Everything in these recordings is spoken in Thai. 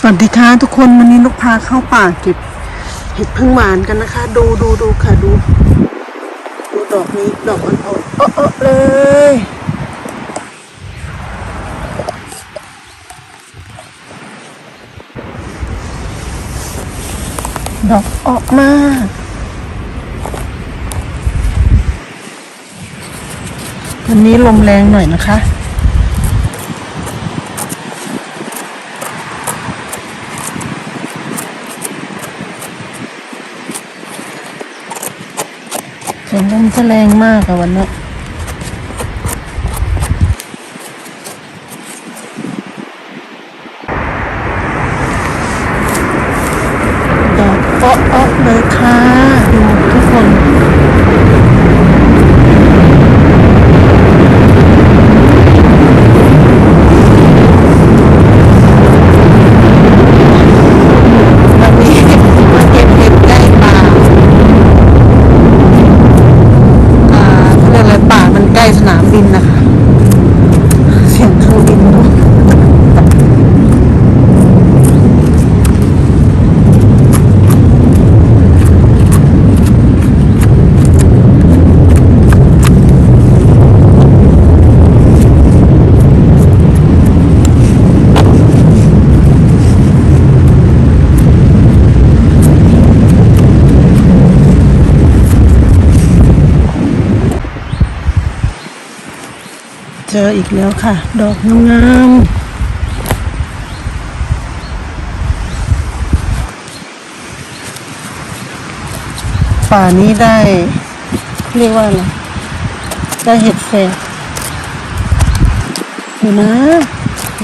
สวัสดีค่ะทุกคนวันนี้ลูกพาเข้าป่าเก็บเห็ดพึ่งหวานกันนะคะ ดูดูดูค่ะดู ดูดอกนี้ดอกอ่อนๆเออเออเลยดอกออกมากวันนี้ลมแรงหน่อยนะคะ เสียง ลมจะแรงมากอะวันนี้ดอกเอ๊ะเอ๊ะเลยค่ะ ดูทุกคน วันนี้มาเก็บเห็ดใกล้ป่า อ่าเขาเรียกอะไรป่ามันใกล้สนามบินนะคะ เสียงเครื่องบินด้วยเจออี กแล้วค่ะ ดอกงามๆป่านี้ได้ เรียกว่าอะไร ได้เห็ดแฝดอยู่นะ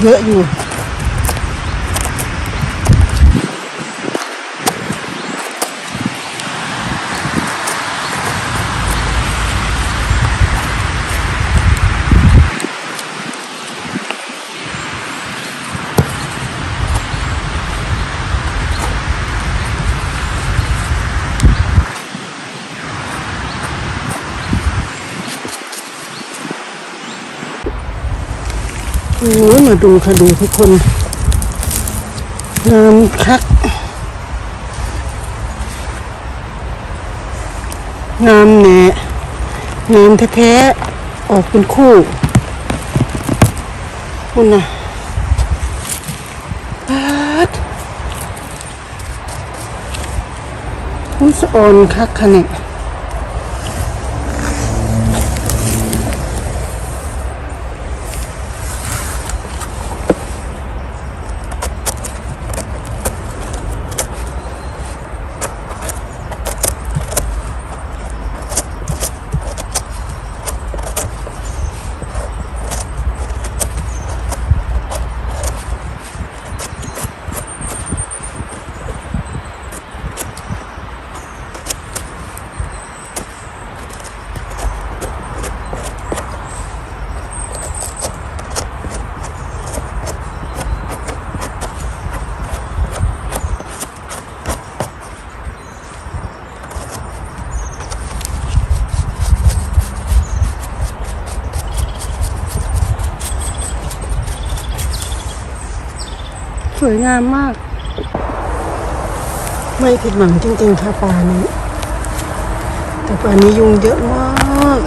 เยอะอยู่ มาดูค่ะดูทุกคนงามคัก งามแหน่งามแท้ๆ ออกเป็นคู่ คุณนะปาดอุ้ยสะออนคักค่ะเนี่ย วยงามมาก ไม่ผิดหวังจริงๆค่ะป่านี้ แต่ป่านี้ยุงเยอะมาก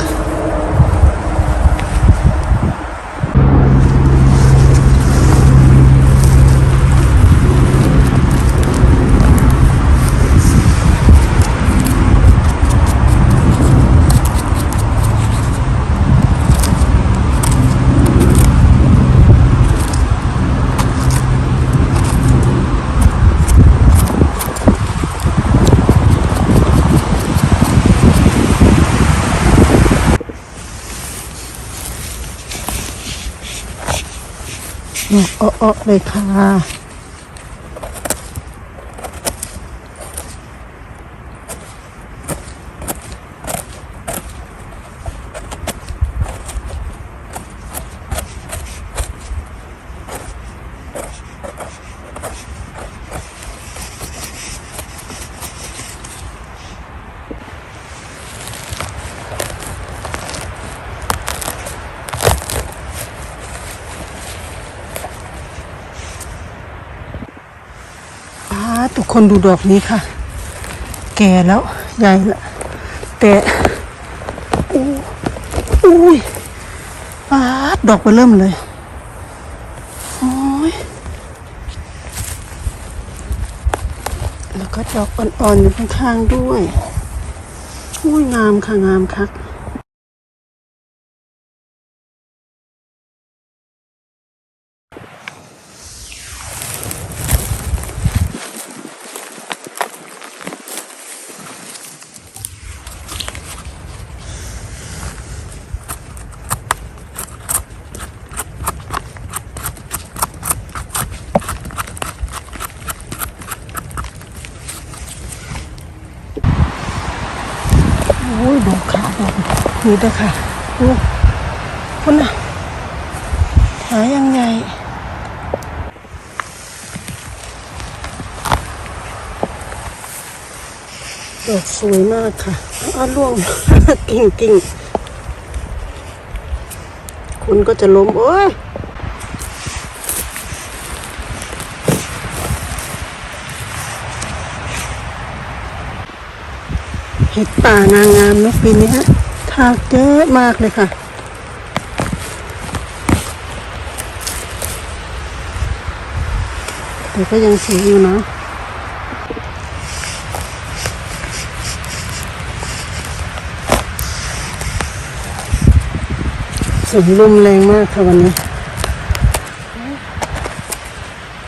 เอะเออเลยค่ะ อ ทุกคนดูดอกนี้ค่ะ แก่แล้วใหญ่ละแต่อู้อุ้ยปาดดอกไปเริ่มเลยโอ้ยแล้วก็ดอกอ่อนๆอยู่ข้างๆด้วยอุ้ยงามค่ะงามคัก โอ้ยดอกขาด อกนี่เด้อค่ะดูคุณน่ะหายังไงดอกสวยมากค่ะอ้าล่วงกิ่งกิ่งคุณก็จะล้ม โอ้ยเห็ดป่านางงามเนอปีนี้ฮะ ทากเยอะมากเลยค่ะ แต่ก็ยังสวยอยู่นะเสียงลมแรงมากค่ะวันนี้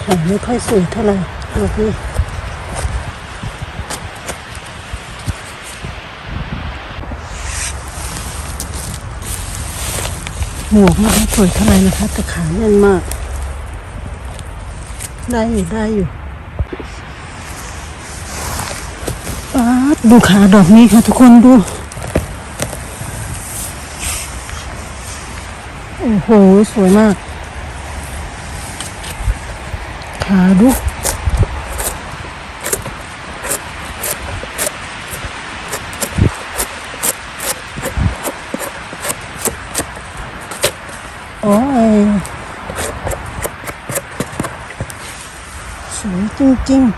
ถ่ายไม่ค่อยสวยเท่าไหร่ดอ หมวกไม่ค่อยสวยเท่าไหร่นะคะแต่ขาแน่นมาก ได้อยู่ได้อยู่ป๊าดดูขาดอกนี้ค่ะทุกคนดู โอ้โห สวยมาก ขาดู โอ้ยสวยจริงๆ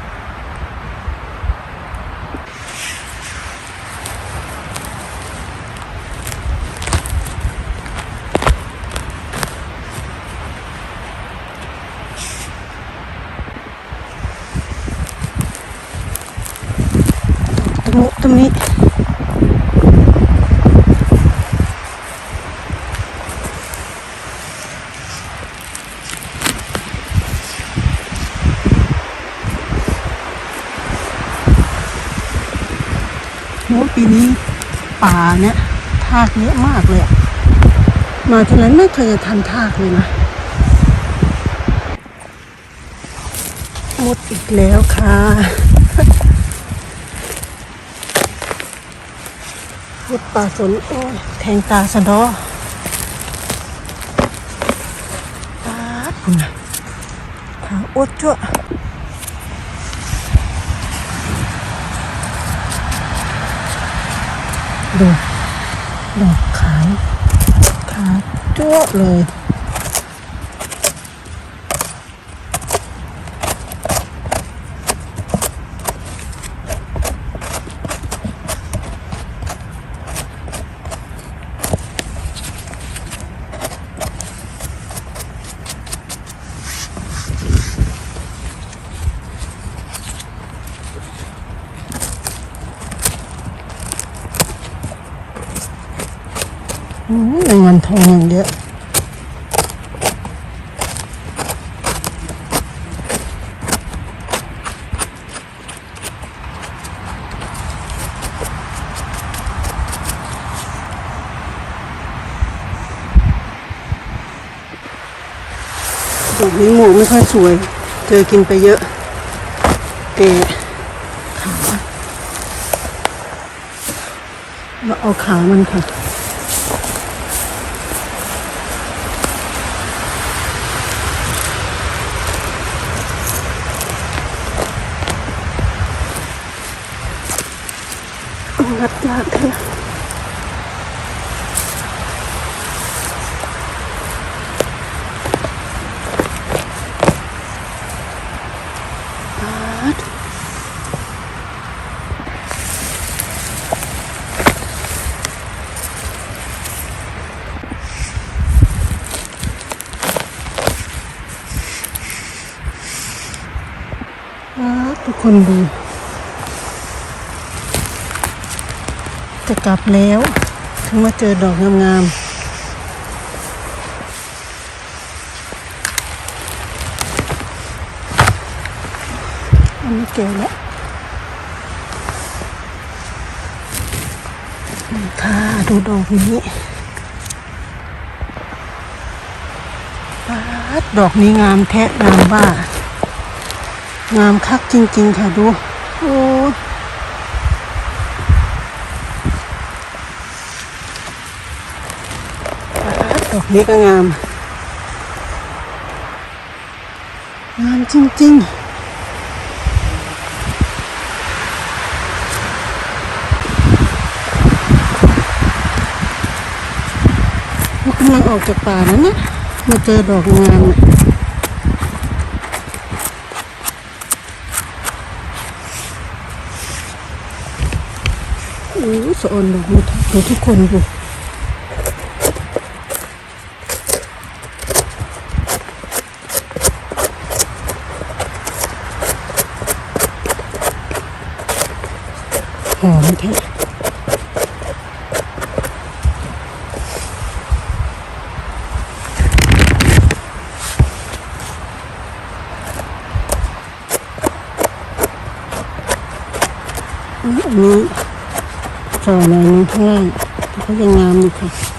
ตรงนี้ตรงนี้ โอ้ปีนี้ ป่าเนี่ยทากเยอะมากเลย มาทีไรไม่เคยจะทันทากเลยนะมดอีกแล้วค่ะมดป่าสนโอ้ยแทงตาสะดอปาดคุณนะทางอดจ้ว ดูดอกขาวขาวจั่วเลย ในเงินทองอย่างเยอะดอกนี้หมูไม่ค่อยสวย เจอกินไปเยอะ แต่ขาเราเอาขามันค่ะ รับยากเลยทุกคนดู จะกลับแล้ว ถึงมาเจอดอกงามๆอันนี้เก่แล้วค่ะดูดอกนี้ปาดดอกนี้งามแท้งามบ้างามคักจริง ๆ ค่ะดู โอ้ยดอก นี้ก็งาม งามจริง ๆกำลังออกจากป่านะเนี่ยมาเจอดอกงามเนี่ยโอ้สอนดอกนี้ดูทุกคนดู หอมแท้อันนี้จอหน่อยนึงข้างล่างแต่ก็ยังงามอยู่ค่ะ